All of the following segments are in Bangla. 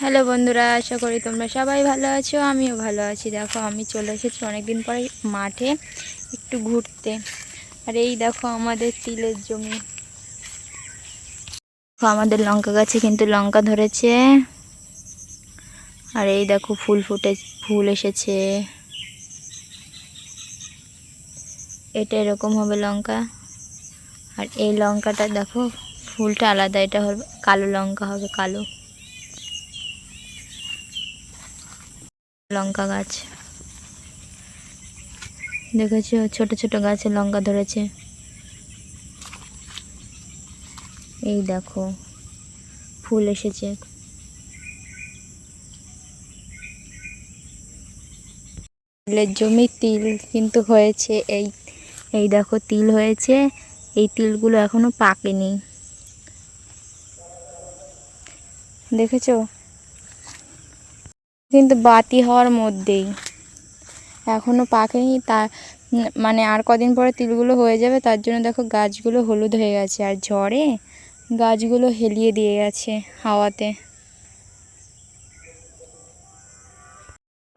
হ্যালো বন্ধুরা, আশা করি তোমরা সবাই ভালো আছো, আমিও ভালো আছি। দেখো, আমি চলে এসেছি অনেকদিন পরে মাঠে একটু ঘুরতে। আর এই দেখো, আমাদের তিলের জমি। আমাদের লঙ্কা গাছে কিন্তু লঙ্কা ধরেছে। আর এই দেখো, ফুল ফুটে, ফুল এসেছে। এটা এরকম হবে লঙ্কা। আর এই লঙ্কাটা দেখো, ফুলটা আলাদা, এটা হবে কালো লঙ্কা হবে, কালো। লঙ্কা গাছ। দেখেছ? ছোট ছোট গাছে লঙ্কা ধরেছে। এই দেখো, ফুল এসেছে। তিলের জমি তিল কিন্তু হয়েছে, এই এই দেখো তিল হয়েছে। এই তিলগুলো এখনও পাকেনি। দেখেছ? কিন্তু বাতি হওয়ার মধ্যেই। এখনও পাকেনি, তা মানে আর কদিন পরে তিলগুলো হয়ে যাবে, তার জন্য দেখো গাছগুলো হলুদ হয়ে গেছে, আর ঝড়ে গাছগুলো হেলিয়ে দিয়ে গেছে হাওয়াতে।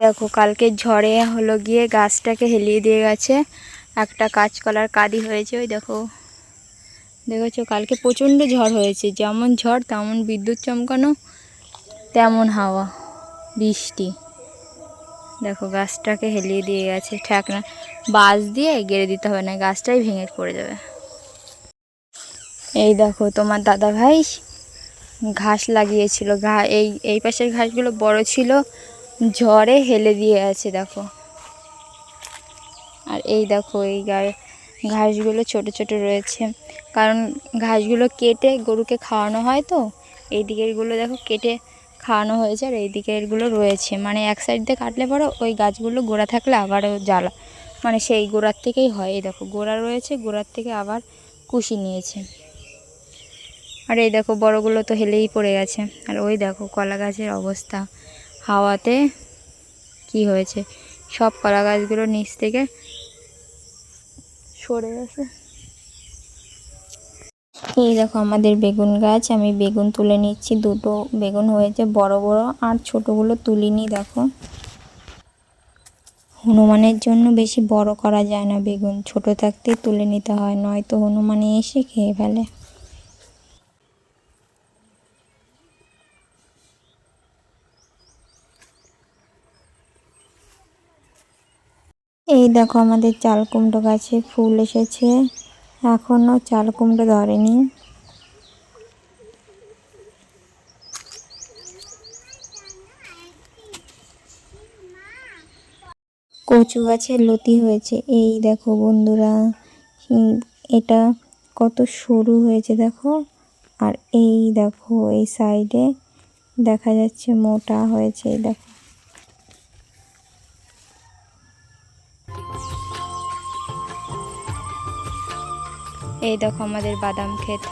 দেখো কালকে ঝড়ে হলো গিয়ে গাছটাকে হেলিয়ে দিয়ে গেছে, একটা কাঁচকলার কাদি হয়েছে, ওই দেখো। দেখেছ কালকে প্রচণ্ড ঝড় হয়েছে, যেমন ঝড় তেমন বিদ্যুৎ চমকানো, তেমন হাওয়া। বৃষ্টি। দেখো, গাছটাকে হেলিয়ে দিয়ে গেছে। ঠেক না, বাঁশ দিয়ে গেড়ে দিতে হবে না গাছটাই ভেঙে পড়ে যাবে। এই দেখো, তোমার দাদা ভাই ঘাস লাগিয়েছিল। ঘা, এই এই পাশের ঘাসগুলো বড় ছিল, ঝড়ে হেলে দিয়ে আছে, দেখো। আর এই দেখো, এই ঘাসগুলো ছোট ছোট রয়েছে। কারণ ঘাসগুলো কেটে গরুকে খাওয়ানো হয় তো, এই দিকেরগুলো দেখো কেটে খাওয়ানো হয়েছে আর এই দিকেরগুলো রয়েছে। মানে এক সাইড দিয়ে কাটলে পরে ওই গাছগুলো গোড়া থাকলে আবারও জ্বালা। মানে সেই গোড়ার থেকেই হয়। এই দেখো, গোড়া রয়েছে, গোড়ার থেকে আবার কুশি নিয়েছে। আর এই দেখো, বড়গুলো তো হেলেই পড়ে গেছে। আর ওই দেখো, কলা গাছের অবস্থা। হাওয়াতে কি হয়েছে? সব কলা গাছগুলো নিচ থেকে সরে গেছে। এই দেখো আমাদের বেগুন গাছ, আমি বেগুন তুলে নিচ্ছি। দুটো বেগুন হয়েছে বড় বড় আর ছোটোগুলো তুলিনি, দেখো। হনুমানের জন্য বেশি বড় করা যায় না বেগুন, ছোট থাকতে তুলে নিতে হয়, নয়তো হনুমানে এসে খেয়ে ফেলে। এই দেখো আমাদের চাল কুমড়ো গাছে ফুল এসেছে। এখনও চাল কুমড়ো ধরেনি। কচু গাছের লতি হয়েছে। এই দেখো বন্ধুরা এটা কত সরু হয়েছে দেখো। আর এই দেখো, এই সাইডে দেখা যাচ্ছে মোটা হয়েছে, এই দেখো। এই দেখো আমাদের বাদাম ক্ষেত।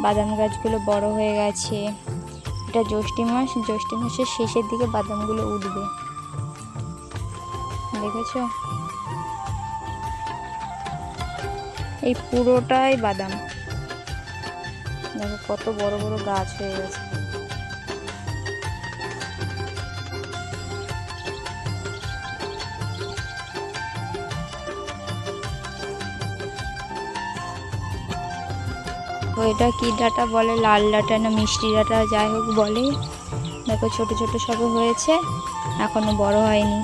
বাদাম গাছগুলো বড় হয়ে গেছে। এটা জ্যৈষ্ঠ মাস, জ্যৈষ্ঠ মাসের শেষের দিকে বাদামগুলো উঠবে। দেখেছ? এই পুরোটাই বাদাম। দেখো কত বড় বড় গাছ হয়ে গেছে। তো এটা কি ডাটা বলে? লাল ডাটা না মিষ্টি ডাটা, যাই হোক বলে। দেখো, ছোট ছোট সবে হয়েছে, এখনও বড় হয়নি।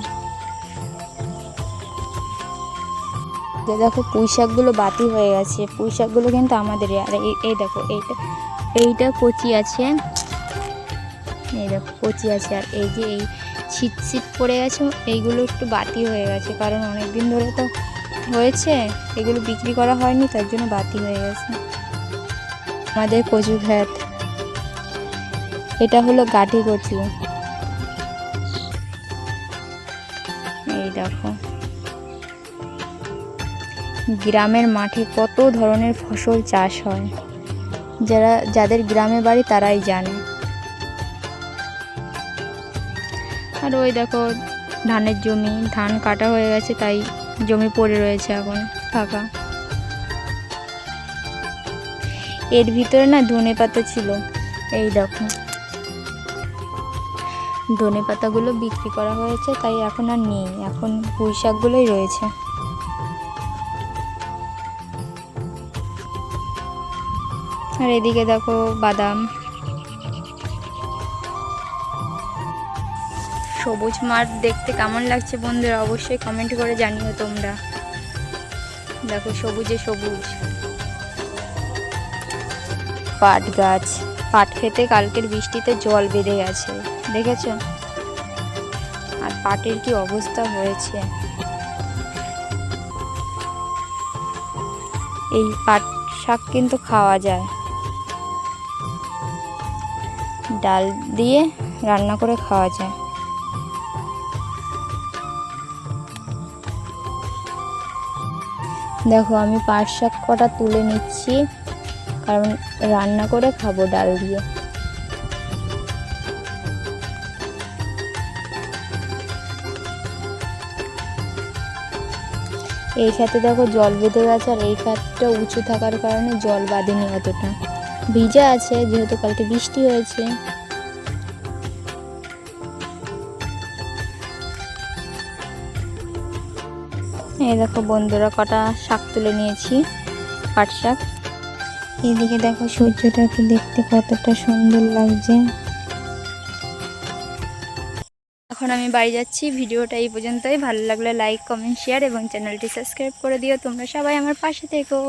দেখো, পুঁই শাকগুলো বাতি হয়ে গেছে। পুঁই শাকগুলো কিন্তু আমাদেরই আর এই এই দেখো, এইটা এইটা কচি আছে। এই দেখো, কচি আছে। আর এই যে এই ছিট ছিট পড়ে গেছে, এইগুলো একটু বাতি হয়ে গেছে। কারণ অনেক দিন ধরে তো হয়েছে, এগুলো বিক্রি করা হয়নি, তার জন্য বাতি হয়ে গেছে। আমাদের কচু ক্ষেত এটা হলো গাঠি কচু। এই দেখো। গ্রামের মাঠে কত ধরনের ফসল চাষ হয়। যারা, যাদের গ্রামে বাড়ি তারাই জানে। আর ওই দেখো, ধানের জমি, ধান কাটা হয়ে গেছে, তাই জমি পড়ে রয়েছে এখন, ফাঁকা। এর ভিতরে না ধনে পাতা ছিল। এই দেখো। ধনে পাতাগুলো বিক্রি করা হয়েছে, তাই এখন আর নেই। এখন পুঁই শাকগুলোই রয়েছে। আর এদিকে দেখো বাদাম। সবুজ মাঠ দেখতে কেমন লাগছে বন্ধুরা? অবশ্যই কমেন্ট করে জানিও তোমরা। দেখো সবুজে সবুজ। পাট গাছ পাট খেতে কালকের বৃষ্টিতে জল বেঁধে গেছে। দেখেছ? আর পাটের কি অবস্থা হয়েছে? এই পাট শাক কিন্তু খাওয়া যায়। ডাল দিয়ে রান্না করে খাওয়া যায়। দেখো, আমি পাট শাক কটা তুলে নিচ্ছি। কারণ রান্না করে খাব ডাল দিয়ে। এই খাতে দেখো জল বেঁধে গেছে আর এই খাতটা উঁচু থাকার কারণে জল বাঁধেনি অতটা। ভিজা আছে, যেহেতু কালকে বৃষ্টি হয়েছে। এই দেখো বন্ধুরা কটা শাক তুলে নিয়েছি, পাট শাক। এদিকে দেখো সূর্যটাকে দেখতে কতটা সুন্দর লাগছে। এখন আমি বাড়ি যাচ্ছি, ভিডিওটা এই পর্যন্তই। ভালো লাগলে লাইক কমেন্ট শেয়ার এবং চ্যানেলটি সাবস্ক্রাইব করে দিও। তোমরা সবাই আমার পাশে থেকো।